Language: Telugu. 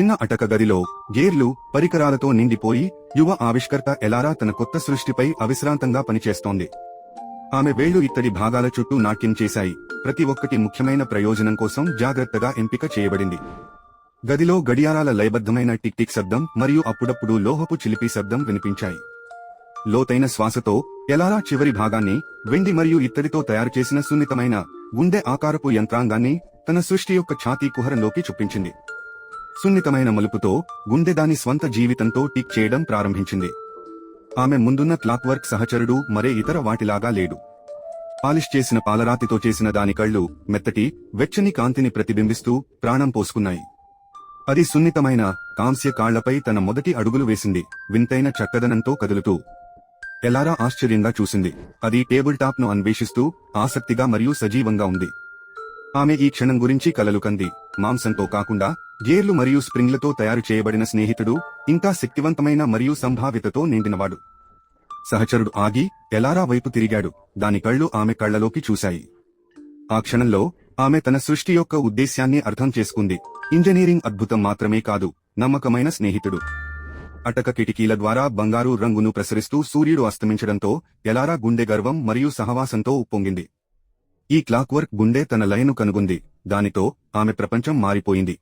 చిన్న అటక గదిలో గేర్లు పరికరాలతో నిండిపోయి యువ ఆవిష్కర్త ఎలారా తన కొత్త సృష్టిపై అవిశ్రాంతంగా పనిచేస్తోంది. ఆమె వేళ్ళు ఇత్తడి భాగాల చుట్టూ నాట్యం చేశాయి. ప్రతి ఒక్కటి ముఖ్యమైన ప్రయోజనం కోసం జాగ్రత్తగా ఎంపిక చేయబడింది. గదిలో గడియారాల లయబద్ధమైన టిక్ టిక్ శబ్దం మరియు అప్పుడప్పుడు లోహపు చిలిపి శబ్దం వినిపించాయి. లోతైన శ్వాసతో ఎలారా చివరి భాగాన్ని వెండి మరియు ఇత్తడితో తయారు చేసిన సున్నితమైన గుండె ఆకారపు యంత్రాంగాన్ని తన సృష్టి యొక్క ఛాతీ కుహరంలోకి చూపించింది. సున్నితమైన మలుపుతో గుండె దాని స్వంత జీవితంతో టిక్ చేయడం ప్రారంభించింది. ఆమె ముందున్న క్లాక్వర్క్ సహచరుడు మరే ఇతర వాటిలాగా లేడు. పాలిష్ చేసిన పాలరాతితో చేసిన దాని కళ్ళు మెత్తటి వెచ్చని కాంతిని ప్రతిబింబిస్తూ ప్రాణం పోసుకున్నాయి. అది సున్నితమైన కాంస్య కాళ్ళపై తన మొదటి అడుగులు వేసింది వింతైన చక్కదనంతో కదులుతూ. ఎలారా ఆశ్చర్యంగా చూసింది. అది టేబుల్ టాప్ను అన్వేషిస్తూ ఆసక్తిగా మరియు సజీవంగా ఉంది. ఆమె ఈ క్షణం గురించి కలలు కంది. మాంసంతో కాకుండా గేర్లు మరియు స్ప్రింగ్లతో తయారు చేయబడిన స్నేహితుడు ఇంకా శక్తివంతమైన మరియు సంభావ్యతతో నిండినవాడు. సహచరుడు ఆగి ఎలారా వైపు తిరిగాడు? దాని కళ్ళు ఆమె కళ్ళలోకి చూశాయి. ఆ క్షణంలో ఆమె తన సృష్టి యొక్క ఉద్దేశ్యాన్ని అర్థం చేసుకుంది. ఇంజనీరింగ్ అద్భుతం మాత్రమే కాదు నమ్మకమైన స్నేహితుడు. అటక కిటికీల ద్వారా బంగారు రంగును ప్రసరిస్తూ సూర్యుడు అస్తమించడంతో ఎలారా గుండె గర్వం మరియు సహవాసంతో ఉప్పొంగింది. ఈ క్లాక్వర్క్ గుండె తన లయను కనుగొంది. దానితో ఆమె ప్రపంచం మారిపోయింది.